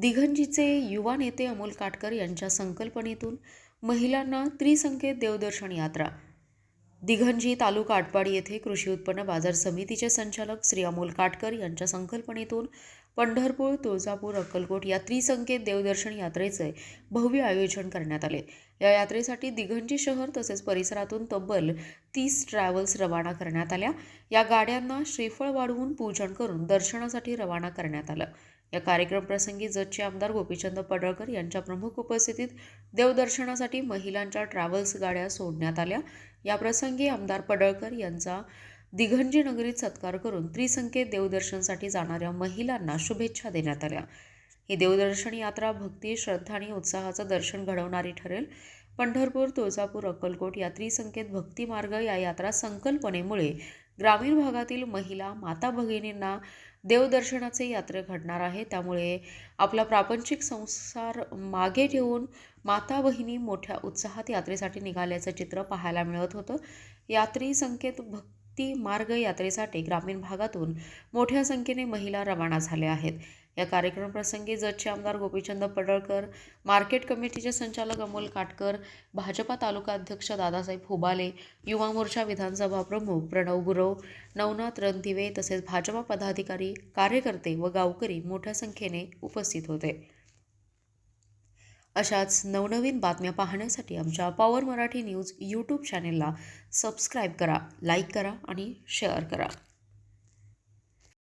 दिघंजीचे युवा नेते अमोल काटकर यांच्या संकल्पनेतून महिलांना त्रिसंकेत देवदर्शन यात्रा. दिघंजी तालुका आटपाडी येथे कृषी उत्पन्न बाजार समितीचे संचालक श्री अमोल काटकर यांच्या संकल्पनेतून पंढरपूर तुळजापूर अक्कलकोट या त्रिसंकेत देवदर्शन यात्रेचे भव्य आयोजन करण्यात आले. या यात्रेसाठी दिघंजी शहर तसेच परिसरातून तब्बल तीस ट्रॅव्हल्स रवाना करण्यात आल्या. या गाड्यांना श्रीफळ वाढवून पूजन करून दर्शनासाठी रवाना करण्यात आलं. या कार्यक्रम प्रसंगी जतचे आमदार गोपीचंद पडळकर यांच्या प्रमुख उपस्थितीत देवदर्शनासाठी महिलांच्या ट्रॅव्हल्स गाड्या सोडण्यात आल्या. या प्रसंगी आमदार पडळकर यांचा दिघंजी नगरीत सत्कार करून त्रिसंकेत देवदर्शनसाठी जाणाऱ्या महिलांना शुभेच्छा देण्यात आल्या. ही देवदर्शन यात्रा भक्ती श्रद्धा आणि उत्साहाचं दर्शन घडवणारी ठरेल. पंढरपूर तुळजापूर अक्कलकोट या त्रिसंकेत भक्ती मार्ग या यात्रा संकल्पनेमुळे ग्रामीण भागातील महिला माता भगिनींना देवदर्शनाचे यात्रे घडणार आहे. त्यामुळे आपला प्रापंचिक संसार मागे ठेवून माता बहिणी मोठ्या उत्साहात यात्रेसाठी निघाल्याचं चित्र पाहायला मिळत होतं. यात्री संकेत ती मार्ग यात्रेसाठी ग्रामीण भागातून मोठ्या संख्येने महिला रवाना झाल्या आहेत. या कार्यक्रमप्रसंगी जतचे आमदार गोपीचंद पडळकर मार्केट कमिटीचे संचालक अमोल काटकर भाजपा तालुका अध्यक्ष दादासाहेब हुबाले युवा मोर्चा विधानसभा प्रमुख प्रणव गुरव नवनाथ रणदिवे तसेच भाजपा पदाधिकारी कार्यकर्ते व गावकरी मोठ्या संख्येने उपस्थित होते. अशाच नवनवीन बातम्या पाहण्यासाठी आमच्या पॉवर मराठी न्यूज यूट्यूब चॅनेलला सबस्क्राईब करा लाईक करा आणि शेअर करा.